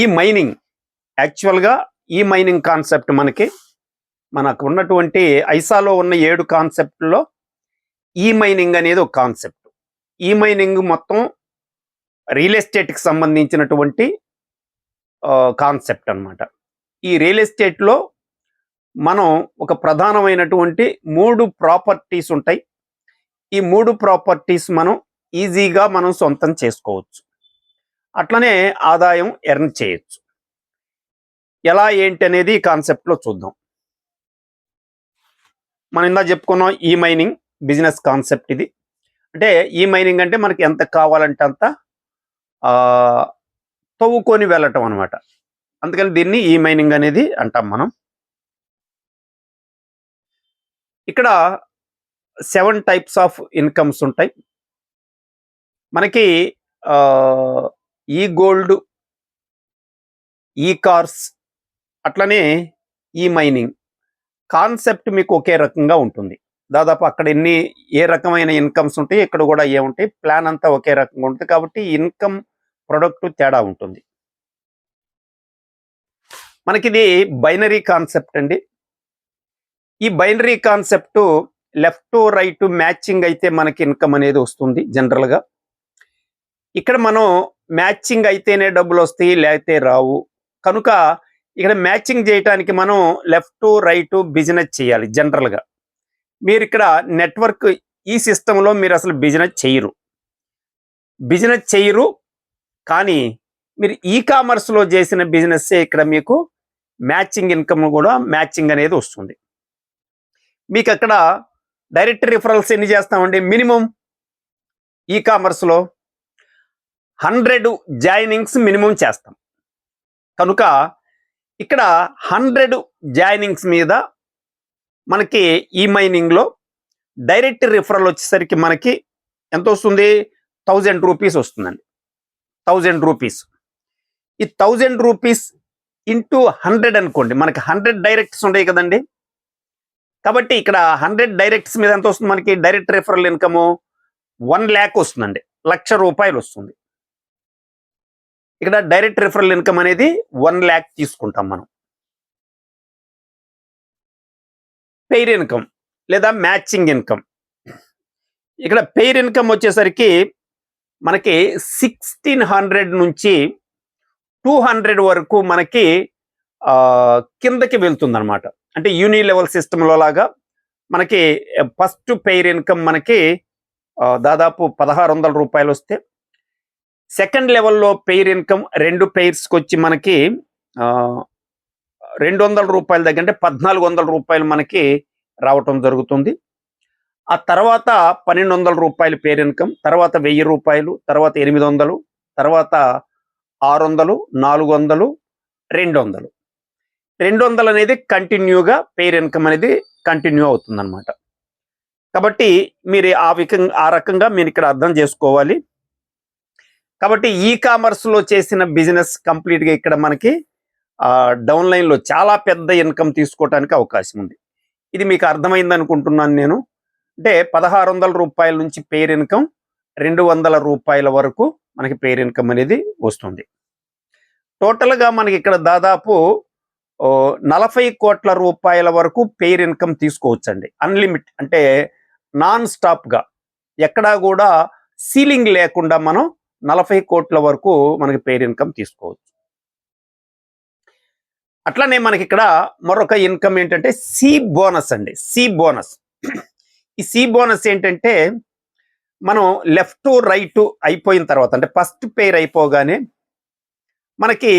ఈ మైనింగ్ యాక్చువల్గా ఈ మైనింగ్ కాన్సెప్ట్ మనకి మనకు ఉన్నటువంటి ఐసాలో ఉన్న ఏడు కాన్సెప్ట్లో ఈ మైనింగ్ అనేది ఒక కాన్సెప్ట్ ఈ మైనింగ్ మొత్తం రియల్ ఎస్టేట్కి సంబంధించినటువంటి కాన్సెప్ట్ అన్నమాట. ఈ రియల్ ఎస్టేట్లో మనం ఒక ప్రధానమైనటువంటి మూడు ప్రాపర్టీస్ ఉంటాయి. ఈ మూడు ప్రాపర్టీస్ మనం ఈజీగా మనం సొంతం చేసుకోవచ్చు. అట్లనే ఆదాయం ఎర్న్ చేయొచ్చు. ఎలా ఏంటి అనేది కాన్సెప్ట్లో చూద్దాం. మనం ఇందా చెప్పుకున్నాం ఈ మైనింగ్ బిజినెస్ కాన్సెప్ట్ ఇది. అంటే ఈ మైనింగ్ అంటే మనకి ఎంత కావాలంటే అంత తవ్వుకొని వెళ్ళటం అనమాట అందుకని దీన్ని ఈ మైనింగ్ అనేది అంటాం మనం. ఇక్కడ సెవెన్ టైప్స్ ఆఫ్ ఇన్కమ్స్ ఉంటాయి. మనకి ఈ గోల్డ్ ఈ కార్స్ అట్లనే ఈ మైనింగ్. కాన్సెప్ట్ మీకు ఒకే రకంగా ఉంటుంది. దాదాపు అక్కడ ఎన్ని ఏ రకమైన ఇన్కమ్స్ ఉంటాయి ఇక్కడ కూడా ఏముంటాయి ప్లాన్ అంతా ఒకే రకంగా ఉంటుంది కాబట్టి ఇన్కమ్ ప్రొడక్ట్ తేడా ఉంటుంది. మనకి ఇది బైనరీ కాన్సెప్ట్ అండి. ఈ binary concept left right matching అయితే మనకి ఇన్కమ్ అనేది వస్తుంది జనరల్గా. ఇక్కడ మనం మ్యాచింగ్ అయితేనే డబ్బులు వస్తాయి లేకపోతే రావు. కనుక ఇక్కడ మ్యాచింగ్ చేయడానికి మనం లెఫ్ట్ రైట్ బిజినెస్ చేయాలి జనరల్గా. మీరు ఇక్కడ నెట్వర్క్ ఈ సిస్టంలో మీరు అసలు బిజినెస్ చేయరు. బిజినెస్ చేయరు కానీ మీరు ఈ కామర్స్లో చేసిన బిజినెస్సే ఇక్కడ మీకు మ్యాచింగ్ ఇన్కమ్ కూడా మ్యాచింగ్ అనేది వస్తుంది. మీకు అక్కడ డైరెక్ట్ రిఫరల్స్ ఎన్ని చేస్తామండి? మినిమం ఈ కామర్స్లో హండ్రెడ్ జాయినింగ్స్ మినిమం చేస్తాం. కనుక ఇక్కడ హండ్రెడ్ జాయినింగ్స్ మీద మనకి ఈ మైనింగ్లో డైరెక్ట్ రిఫరల్ వచ్చేసరికి మనకి ఎంత వస్తుంది? థౌజండ్ రూపీస్ వస్తుందండి. Thousand rupees. ఈ థౌజండ్ రూపీస్ ఇంటూ హండ్రెడ్ అనుకోండి. మనకి హండ్రెడ్ డైరెక్ట్స్ ఉంటాయి కదండి. కాబట్టి ఇక్కడ హండ్రెడ్ డైరెక్ట్స్ మీద ఎంత వస్తుంది? మనకి direct referral income one lakh వస్తుందండి. లక్ష రూపాయలు వస్తుంది. ఇక్కడ డైరెక్ట్ రిఫరల్ ఇన్కమ్ అనేది వన్ ల్యాక్ తీసుకుంటాం మనం. పెయిర్ ఇన్కమ్ లేదా మ్యాచింగ్ ఇన్కమ్ ఇక్కడ పెయిర్ ఇన్కమ్ వచ్చేసరికి మనకి సిక్స్టీన్ హండ్రెడ్ నుంచి టూ హండ్రెడ్ వరకు మనకి కిందకి వెళ్తుంది అనమాట అంటే యూని లెవెల్ సిస్టంలో లాగా మనకి ఫస్ట్ పెయిర్ ఇన్కమ్ మనకి దాదాపు పదహారు వందల రూపాయలు వస్తే సెకండ్ లెవెల్లో పెయిర్ ఇన్కమ్ రెండు పెయిర్స్కి వచ్చి మనకి రెండు వందల రూపాయల దగ్గర అంటే పద్నాలుగు వందల రూపాయలు మనకి రావటం జరుగుతుంది. ఆ తర్వాత పన్నెండు వందల రూపాయలు పేరు ఇన్కమ్ తర్వాత వెయ్యి రూపాయలు తర్వాత ఎనిమిది వందలు తర్వాత ఆరు వందలు నాలుగు వందలు రెండు వందలు రెండు వందలు అనేది కంటిన్యూగా పేర్ ఇన్కమ్ అనేది కంటిన్యూ అవుతుందన్నమాట. కాబట్టి మీరు ఆ వికంగా ఆ రకంగా మీరు ఇక్కడ అర్థం చేసుకోవాలి. కాబట్టి ఈ కామర్స్లో చేసిన బిజినెస్ కంప్లీట్గా ఇక్కడ మనకి డౌన్ లైన్లో చాలా పెద్ద ఇన్కమ్ తీసుకోవడానికి అవకాశం ఉంది. ఇది మీకు అర్థమైంది అనుకుంటున్నాను నేను. అంటే పదహారు వందల రూపాయల నుంచి పేర్ ఇన్కమ్ రెండు వందల రూపాయల వరకు మనకి పేర్ ఇన్కమ్ అనేది వస్తుంది. టోటల్గా మనకి ఇక్కడ దాదాపు నలభై కోట్ల రూపాయల వరకు పేర్ ఇన్కమ్ తీసుకోవచ్చండి. అన్లిమిట్ అంటే నాన్ స్టాప్గా ఎక్కడా కూడా సీలింగ్ లేకుండా మనం నలభై కోట్ల వరకు మనకి పేర్ ఇన్కమ్ తీసుకోవచ్చు. అట్లనే మనకి ఇక్కడ మరొక ఇన్కమ్ ఏంటంటే సి బోనస్ అండి. సి బోనస్ ఈ సి బోనస్ ఏంటంటే మనం లెఫ్ట్ రైట్ అయిపోయిన తర్వాత అంటే ఫస్ట్ పేర్ అయిపోగానే మనకి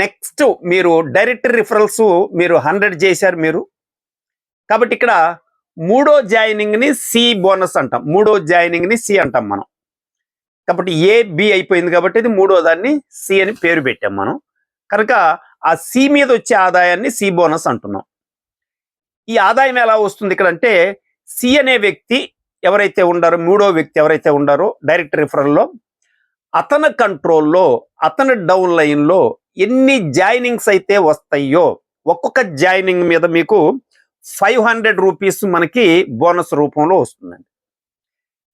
నెక్స్ట్ మీరు డైరెక్ట్ రిఫరల్స్ మీరు హండ్రెడ్ చేశారు మీరు. కాబట్టి ఇక్కడ మూడో జాయినింగ్ని సి బోనస్ అంటాం. మూడో జాయినింగ్ని సి అంటాం మనం. కాబట్టి ఏ బి అయిపోయింది కాబట్టి ఇది మూడో దాన్ని సి అని పేరు పెట్టాం మనం. కనుక ఆ సి మీద వచ్చే ఆదాయాన్ని సి బోనస్ అంటున్నాం. ఈ ఆదాయం ఎలా వస్తుంది ఇక్కడ అంటే సి అనే వ్యక్తి ఎవరైతే ఉండారో మూడో వ్యక్తి ఎవరైతే ఉండారో డైరెక్ట్ రిఫరల్లో అతని కంట్రోల్లో అతని డౌన్ లైన్లో ఎన్ని జాయినింగ్స్ అయితే వస్తాయో ఒక్కొక్క జాయినింగ్ మీద మీకు ఫైవ్ హండ్రెడ్ రూపీస్ మనకి బోనస్ రూపంలో వస్తుందండి.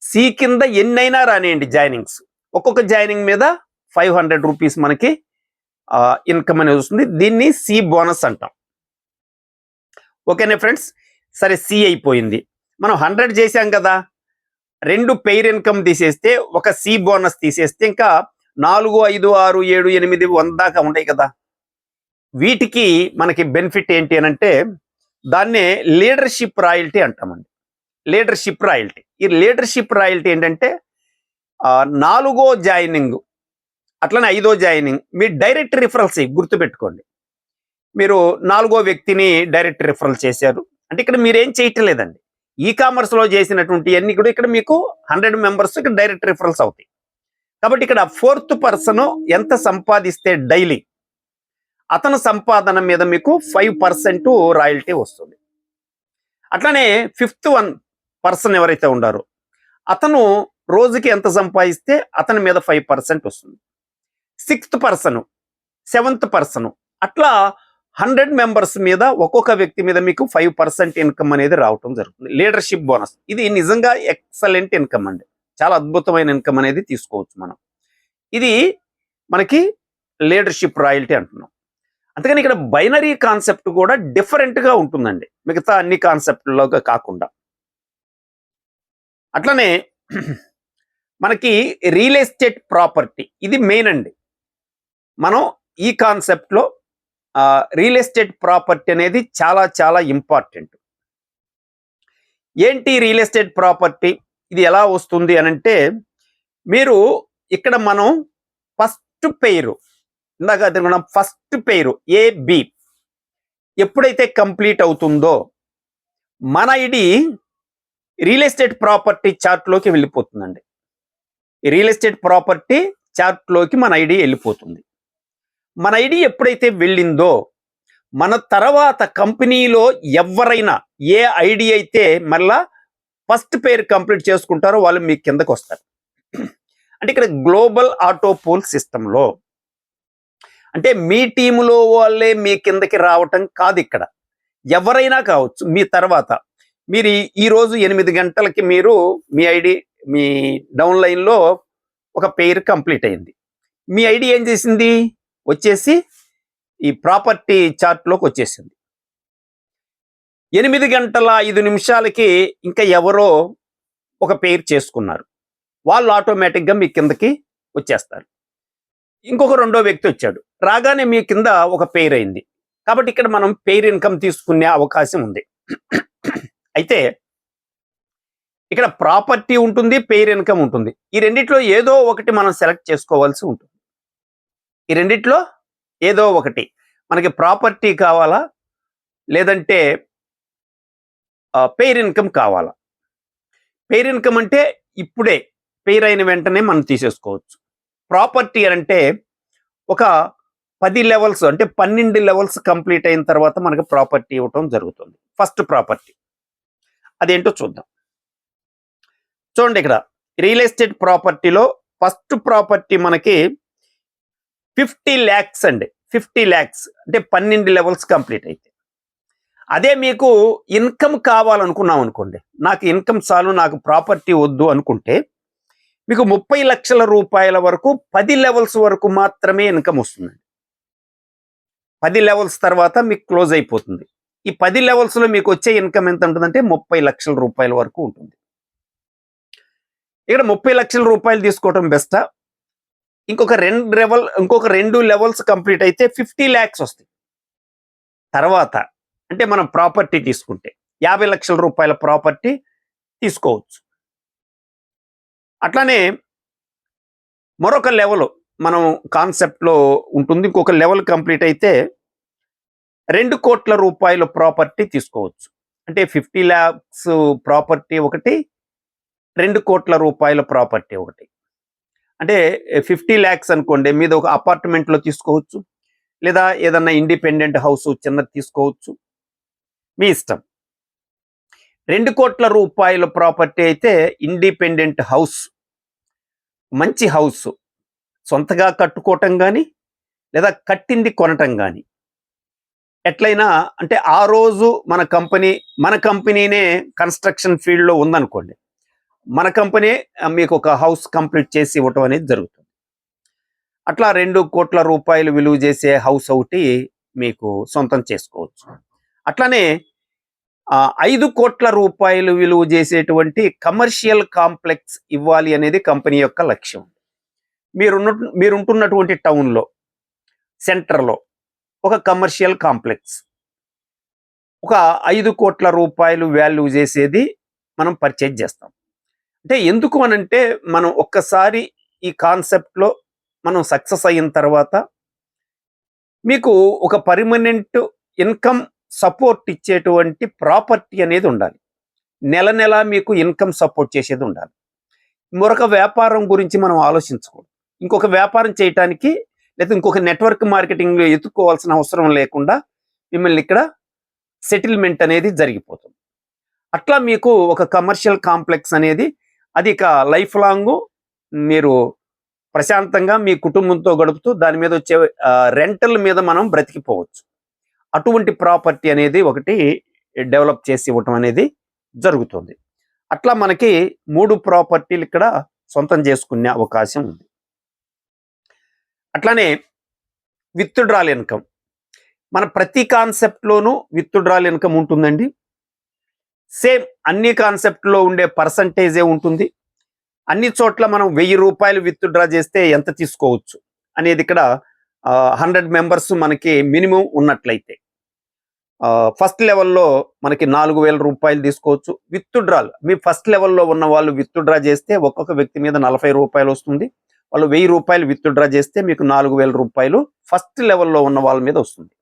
సి కింద ఎన్నైనా రానియండి జాయినింగ్స్ ఒక్కొక్క జాయినింగ్ మీద ఫైవ్ హండ్రెడ్ రూపీస్ మనకి ఇన్కమ్ అనేది వస్తుంది. దీన్ని సి బోనస్ అంటాం. ఓకేనా ఫ్రెండ్స్? సరే సి అయిపోయింది. మనం హండ్రెడ్ చేసాం కదా. రెండు పెయిర్ ఇన్కమ్ తీసేస్తే ఒక సి బోనస్ తీసేస్తే ఇంకా నాలుగు ఐదు ఆరు ఏడు ఎనిమిది వంద దాకా ఉన్నాయి కదా. వీటికి మనకి బెనిఫిట్ ఏంటి అని అంటే దాన్నే లీడర్షిప్ రాయల్టీ అంటామండి. లీడర్షిప్ రాయల్టీ ఈ లీడర్షిప్ రాయల్టీ ఏంటంటే నాలుగో జాయినింగ్ అట్లనే ఐదో జాయినింగ్ మీ డైరెక్ట్ రిఫరల్స్ గుర్తుపెట్టుకోండి. మీరు నాలుగో వ్యక్తిని డైరెక్ట్ రిఫరల్ చేశారు. అంటే ఇక్కడ మీరేం చేయటం లేదండి ఈ కామర్స్లో చేసినటువంటి అన్ని కూడా ఇక్కడ మీకు హండ్రెడ్ మెంబర్స్ ఇక్కడ డైరెక్ట్ రిఫరల్స్ అవుతాయి. కాబట్టి ఇక్కడ ఫోర్త్ పర్సన్ ఎంత సంపాదిస్తే డైలీ అతను సంపాదన మీద మీకు ఫైవ్ పర్సెంట్ రాయల్టీ వస్తుంది. అట్లనే ఫిఫ్త్ వన్ పర్సన్ ఎవరైతే ఉండారో అతను రోజుకి ఎంత సంపాదిస్తే అతని మీద ఫైవ్ పర్సెంట్ వస్తుంది. సిక్స్త్ పర్సన్ సెవెంత్ పర్సన్ అట్లా హండ్రెడ్ మెంబర్స్ మీద ఒక్కొక్క వ్యక్తి మీద మీకు ఫైవ్ పర్సెంట్ ఇన్కమ్ అనేది రావటం జరుగుతుంది. Leadership bonus. ఇది నిజంగా ఎక్సలెంట్ ఇన్కమ్ అండి. చాలా అద్భుతమైన ఇన్కమ్ అనేది తీసుకోవచ్చు మనం. ఇది మనకి లీడర్షిప్ రాయల్టీ అంటున్నాం. అందుకని ఇక్కడ బైనరీ కాన్సెప్ట్ కూడా డిఫరెంట్గా ఉంటుందండి. మిగతా అన్ని కాన్సెప్ట్లోగా కాకుండా. అట్లనే మనకి రియల్ ఎస్టేట్ ప్రాపర్టీ ఇది మెయిన్ అండి. మనం ఈ కాన్సెప్ట్లో రియల్ ఎస్టేట్ ప్రాపర్టీ అనేది చాలా చాలా ఇంపార్టెంట్ ఏంటి రియల్ ఎస్టేట్ ప్రాపర్టీ ఇది ఎలా వస్తుంది అని అంటే మీరు ఇక్కడ మనం ఫస్ట్ పేరు ఇందాక అనుకున్నాం ఫస్ట్ పేరు ఏబి ఎప్పుడైతే కంప్లీట్ అవుతుందో మన ఐడి రియల్ ఎస్టేట్ ప్రాపర్టీ చార్ట్లోకి వెళ్ళిపోతుందండి. రియల్ ఎస్టేట్ ప్రాపర్టీ చార్ట్లోకి మన ఐడి వెళ్ళిపోతుంది. మన ఐడి ఎప్పుడైతే వెళ్ళిందో మన తర్వాత కంపెనీలో ఎవరైనా ఏ ఐడి అయితే మళ్ళా ఫస్ట్ పేరు కంప్లీట్ చేసుకుంటారో వాళ్ళు మీ కిందకు వస్తారు. అంటే ఇక్కడ గ్లోబల్ ఆటో పోల్ సిస్టంలో అంటే మీ టీములో వాళ్ళే మీ కిందకి రావటం కాదు ఇక్కడ. ఎవరైనా కావచ్చు మీ తర్వాత మీరు ఈరోజు ఎనిమిది గంటలకి మీరు మీ ఐడి మీ డౌన్ లైన్లో ఒక పేరు కంప్లీట్ అయింది. మీ ఐడి ఏం చేసింది? వచ్చేసి ఈ ప్రాపర్టీ చార్ట్లోకి వచ్చేసింది. ఎనిమిది గంటల ఐదు నిమిషాలకి ఇంకా ఎవరో ఒక పేరు చేసుకున్నారు. వాళ్ళు ఆటోమేటిక్గా మీ కిందకి వచ్చేస్తారు. ఇంకొక రెండో వ్యక్తి వచ్చాడు. రాగానే మీ కింద ఒక పేరు అయింది. కాబట్టి ఇక్కడ మనం పేరు ఇన్కమ్ తీసుకునే అవకాశం ఉంది. అయితే ఇక్కడ ప్రాపర్టీ ఉంటుంది పేర్ ఇన్కమ్ ఉంటుంది. ఈ రెండిట్లో ఏదో ఒకటి మనం సెలెక్ట్ చేసుకోవాల్సి ఉంటుంది. ఈ రెండిట్లో ఏదో ఒకటి. మనకి ప్రాపర్టీ కావాలా? లేదంటే పేర్ ఇన్కమ్ కావాలా? పేర్ ఇన్కమ్ అంటే ఇప్పుడే పేర్ అయిన వెంటనే మనం తీసేసుకోవచ్చు. ప్రాపర్టీ అంటే ఒక పది లెవెల్స్ అంటే పన్నెండు లెవెల్స్ కంప్లీట్ అయిన తర్వాత మనకి ప్రాపర్టీ ఇవ్వటం జరుగుతుంది. First property. అదేంటో చూద్దాం. చూడండి ఇక్కడ రియల్ ఎస్టేట్ ప్రాపర్టీలో ఫస్ట్ ప్రాపర్టీ మనకి ఫిఫ్టీ ల్యాక్స్ అండి. ఫిఫ్టీ ల్యాక్స్ అంటే పన్నెండు లెవెల్స్ కంప్లీట్ అయితే. అదే మీకు ఇన్కమ్ కావాలనుకున్నాం అనుకోండి నాకు ఇన్కమ్ చాలు నాకు ప్రాపర్టీ వద్దు అనుకుంటే మీకు ముప్పై లక్షల రూపాయల వరకు పది లెవెల్స్ వరకు మాత్రమే ఇన్కమ్ వస్తుందండి. పది లెవెల్స్ తర్వాత మీకు క్లోజ్ అయిపోతుంది. ఈ పది లెవెల్స్లో మీకు వచ్చే ఇన్కమ్ ఎంత ఉంటుందంటే ముప్పై లక్షల రూపాయల వరకు ఉంటుంది. ఇక్కడ ముప్పై లక్షల రూపాయలు తీసుకోవడం బెస్టా ఇంకొక రెండు లెవెల్ ఇంకొక రెండు లెవెల్స్ కంప్లీట్ అయితే ఫిఫ్టీ ల్యాక్స్ వస్తాయి. తర్వాత అంటే మనం ప్రాపర్టీ తీసుకుంటే యాభై లక్షల రూపాయల ప్రాపర్టీ తీసుకోవచ్చు. అట్లానే మరొక లెవెల్ మనం కాన్సెప్ట్లో ఉంటుంది. ఇంకొక లెవెల్ కంప్లీట్ అయితే రెండు కోట్ల రూపాయల ప్రాపర్టీ తీసుకోవచ్చు. అంటే ఫిఫ్టీ ల్యాక్స్ ప్రాపర్టీ ఒకటి రెండు కోట్ల రూపాయల ప్రాపర్టీ ఒకటి. అంటే ఫిఫ్టీ ల్యాక్స్ అనుకోండి మీద ఒక అపార్ట్మెంట్లో తీసుకోవచ్చు లేదా ఏదన్నా ఇండిపెండెంట్ హౌస్ చిన్నది తీసుకోవచ్చు. మీ ఇష్టం. రెండు కోట్ల రూపాయల ప్రాపర్టీ అయితే ఇండిపెండెంట్ హౌస్ మంచి హౌస్ సొంతగా కట్టుకోవటం కానీ లేదా కట్టింది కొనటం కానీ ఎట్లయినా అంటే ఆ రోజు మన కంపెనీ మన కంపెనీనే కన్స్ట్రక్షన్ ఫీల్డ్లో ఉందనుకోండి. మన కంపెనీ మీకు ఒక హౌస్ కంప్లీట్ చేసి ఇవ్వటం అనేది జరుగుతుంది. అట్లా రెండు కోట్ల రూపాయలు విలువ చేసే హౌస్ ఒకటి మీకు సొంతం చేసుకోవచ్చు. అట్లానే ఐదు కోట్ల రూపాయలు విలువ చేసేటువంటి కమర్షియల్ కాంప్లెక్స్ ఇవ్వాలి అనేది కంపెనీ యొక్క లక్ష్యం. మీరున్న మీరుంటున్నటువంటి టౌన్లో సెంటర్లో ఒక కమర్షియల్ కాంప్లెక్స్ ఒక ఐదు కోట్ల రూపాయలు వాల్యూ చేసేది మనం పర్చేజ్ చేస్తాం. అంటే ఎందుకు అనంటే మనం ఒక్కసారి ఈ కాన్సెప్ట్లో మనం సక్సెస్ అయిన తర్వాత మీకు ఒక పర్మనెంట్ ఇన్కమ్ సపోర్ట్ ఇచ్చేటువంటి ప్రాపర్టీ అనేది ఉండాలి. నెల నెల మీకు ఇన్కమ్ సపోర్ట్ చేసేది ఉండాలి. మరొక వ్యాపారం గురించి మనం ఆలోచించకూడదు. ఇంకొక వ్యాపారం చేయటానికి లేదా ఇంకొక నెట్వర్క్ మార్కెటింగ్లో ఎత్తుక్కోవాల్సిన అవసరం లేకుండా మిమ్మల్ని ఇక్కడ సెటిల్మెంట్ అనేది జరిగిపోతుంది. అట్లా మీకు ఒక కమర్షియల్ కాంప్లెక్స్ అనేది అది ఇక లైఫ్ లాంగ్ మీరు ప్రశాంతంగా మీ కుటుంబంతో గడుపుతూ దాని మీద వచ్చే రెంటల్ మీద మనం బ్రతికిపోవచ్చు. అటువంటి ప్రాపర్టీ అనేది ఒకటి డెవలప్ చేసి ఇవ్వటం అనేది జరుగుతుంది. అట్లా మనకి మూడు ప్రాపర్టీలు ఇక్కడ సొంతం చేసుకునే అవకాశం ఉంది. అట్లానే విత్డ్రాల్ ఇన్కమ్. మన ప్రతి కాన్సెప్ట్లోనూ విత్డ్రాల్ ఇన్కమ్ ఉంటుందండి. సేమ్ అన్ని కాన్సెప్ట్లో ఉండే పర్సంటేజే ఉంటుంది. అన్ని చోట్ల మనం వెయ్యి రూపాయలు విత్డ్రా చేస్తే ఎంత తీసుకోవచ్చు అనేది ఇక్కడ హండ్రెడ్ మెంబర్స్ మనకి మినిమం ఉన్నట్లయితే. ఫస్ట్ లెవెల్లో మనకి నాలుగు వేల రూపాయలు తీసుకోవచ్చు. విత్డ్రాల్ మీ ఫస్ట్ లెవెల్లో ఉన్న వాళ్ళు విత్డ్రా చేస్తే ఒక్కొక్క వ్యక్తి మీద నలభై రూపాయలు వస్తుంది. వాళ్ళు వెయ్యి రూపాయలు విత్డ్రా చేస్తే మీకు నాలుగు వేల రూపాయలు ఫస్ట్ లెవెల్లో ఉన్న వాళ్ళ మీద వస్తుంది.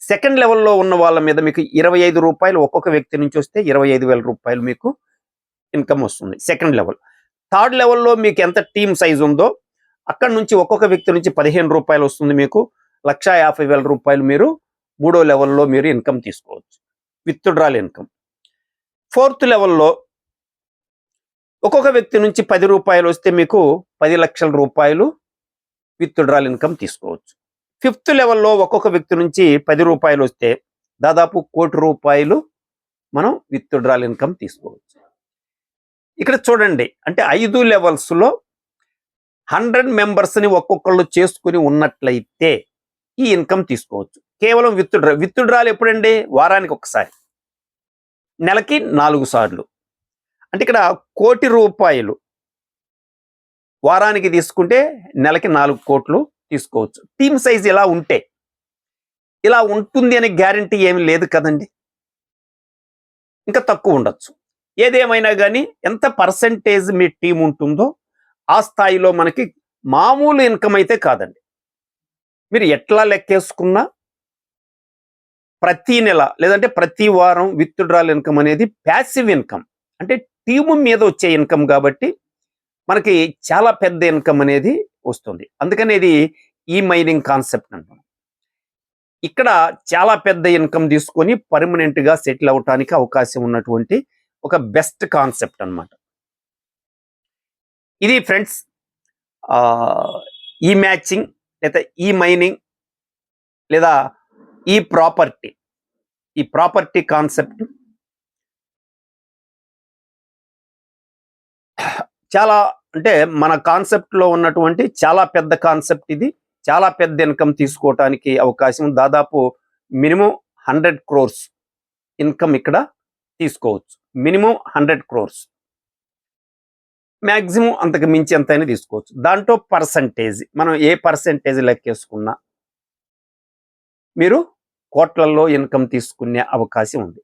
సెకండ్ లెవెల్లో ఉన్న వాళ్ళ మీద మీకు ఇరవై ఐదు రూపాయలు ఒక్కొక్క వ్యక్తి నుంచి వస్తే ఇరవై ఐదు వేల రూపాయలు మీకు ఇన్కమ్ వస్తుంది సెకండ్ లెవెల్ థర్డ్ లెవెల్లో మీకు ఎంత టీమ్ సైజ్ ఉందో అక్కడ నుంచి ఒక్కొక్క వ్యక్తి నుంచి పదిహేను రూపాయలు వస్తుంది మీకు. లక్ష యాభై వేల రూపాయలు మీరు మూడో లెవెల్లో మీరు ఇన్కమ్ తీసుకోవచ్చు. విత్డ్రాల్ ఇన్కమ్ ఫోర్త్ లెవెల్లో ఒక్కొక్క వ్యక్తి నుంచి పది రూపాయలు వస్తే మీకు పది లక్షల రూపాయలు విత్డ్రాల్ ఇన్కమ్ తీసుకోవచ్చు. ఫిఫ్త్ లెవెల్లో ఒక్కొక్క వ్యక్తి నుంచి పది రూపాయలు వస్తే దాదాపు కోటి రూపాయలు మనం విత్డ్రాల్ ఇన్కమ్ తీసుకోవచ్చు. ఇక్కడ చూడండి అంటే ఐదు లెవెల్స్లో హండ్రెడ్ మెంబర్స్ని ఒక్కొక్కళ్ళు చేసుకుని ఉన్నట్లయితే ఈ ఇన్కమ్ తీసుకోవచ్చు. కేవలం విత్డ్రా విత్డ్రాల్ ఎప్పుడండి? వారానికి ఒకసారి నెలకి నాలుగు సార్లు. అంటే ఇక్కడ కోటి రూపాయలు వారానికి తీసుకుంటే నెలకి నాలుగు కోట్లు తీసుకోవచ్చు. టీమ్ సైజ్ ఇలా ఉంటే. ఇలా ఉంటుంది అనే గ్యారంటీ ఏమి లేదు కదండి. ఇంకా తక్కువ ఉండొచ్చు. ఏదేమైనా కానీ ఎంత పర్సంటేజ్ మీ టీం ఉంటుందో ఆ స్థాయిలో మనకి మామూలు ఇన్కమ్ అయితే కాదండి. మీరు ఎట్లా లెక్కేసుకున్నా ప్రతి నెల లేదంటే ప్రతి వారం విత్డ్రాల్ ఇన్కమ్ అనేది ప్యాసివ్ ఇన్కమ్. అంటే టీము మీద వచ్చే ఇన్కమ్ కాబట్టి మనకి చాలా పెద్ద ఇన్కమ్ అనేది వస్తుంది. అందుకని ఇది ఈ మైనింగ్ కాన్సెప్ట్ అంటాం. ఇక్కడ చాలా పెద్ద ఇన్కమ్ తీసుకొని పర్మనెంట్గా సెటిల్ అవటానికి అవకాశం ఉన్నటువంటి ఒక బెస్ట్ కాన్సెప్ట్ అన్నమాట. ఇది ఫ్రెండ్స్ ఈ మ్యాచింగ్ లేదా ఈ మైనింగ్ లేదా ఈ ప్రాపర్టీ ఈ ప్రాపర్టీ కాన్సెప్ట్ చాలా అంటే మన కాన్సెప్ట్లో ఉన్నటువంటి చాలా పెద్ద కాన్సెప్ట్ ఇది. చాలా పెద్ద ఇన్కమ్ తీసుకోవటానికి అవకాశం దాదాపు మినిమం హండ్రెడ్ క్రోర్స్ ఇన్కమ్ ఇక్కడ తీసుకోవచ్చు. Minimum hundred crores. మ్యాక్సిమం అంతకు మించి ఎంతైనా తీసుకోవచ్చు. దాంట్లో పర్సంటేజ్ మనం ఏ పర్సంటేజ్ లెక్కేసుకున్నా మీరు కోట్లలో ఇన్కమ్ తీసుకునే అవకాశం ఉంది.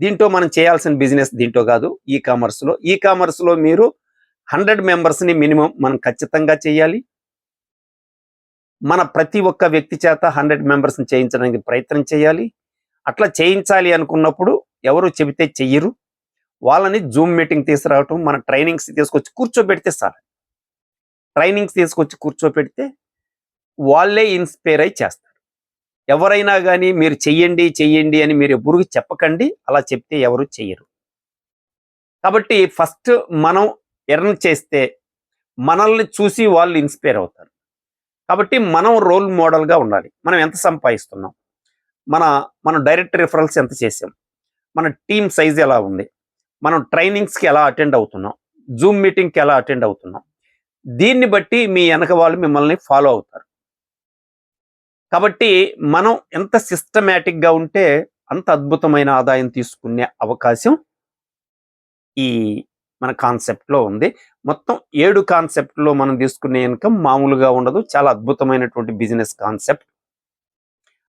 దీంట్లో మనం చేయాల్సిన బిజినెస్ దీంట్లో కాదు ఈ కామర్స్లో ఈ కామర్స్లో మీరు హండ్రెడ్ మెంబర్స్ని మినిమం మనం ఖచ్చితంగా చేయాలి. మన ప్రతి ఒక్క వ్యక్తి చేత హండ్రెడ్ మెంబర్స్ని చేయించడానికి ప్రయత్నం చేయాలి. అట్లా చేయించాలి అనుకున్నప్పుడు ఎవరు చెబితే చెయ్యరు. వాళ్ళని జూమ్ మీటింగ్ తీసుకురావటం మన ట్రైనింగ్స్ తీసుకొచ్చి కూర్చోబెడితే సార్ ట్రైనింగ్స్ తీసుకొచ్చి కూర్చోబెడితే వాళ్ళే ఇన్స్పైర్ అయి చేస్తారు. ఎవరైనా కానీ మీరు చెయ్యండి చెయ్యండి అని మీరు ఎప్పుడు చెప్పకండి. అలా చెప్తే ఎవరు చెయ్యరు. కాబట్టి ఫస్ట్ మనం ఎర్న్ చేస్తే మనల్ని చూసి వాళ్ళు ఇన్స్పైర్ అవుతారు. కాబట్టి మనం రోల్ మోడల్గా ఉండాలి. మనం ఎంత సంపాదిస్తున్నాం? మన మనం డైరెక్ట్ రిఫరల్స్ ఎంత చేసాం? మన టీమ్ సైజ్ ఎలా ఉంది? మనం ట్రైనింగ్స్కి ఎలా అటెండ్ అవుతున్నాం? జూమ్ మీటింగ్కి ఎలా అటెండ్ అవుతున్నాం? దీన్ని బట్టి మీ వెనక వాళ్ళు మిమ్మల్ని ఫాలో అవుతారు. కాబట్టి మనం ఎంత సిస్టమేటిక్గా ఉంటే అంత అద్భుతమైన ఆదాయం తీసుకునే అవకాశం ఈ మన కాన్సెప్ట్లో ఉంది. మొత్తం ఏడు కాన్సెప్ట్లో మనం తీసుకునే ఇన్కమ్ మామూలుగా ఉండదు. చాలా అద్భుతమైనటువంటి బిజినెస్ కాన్సెప్ట్.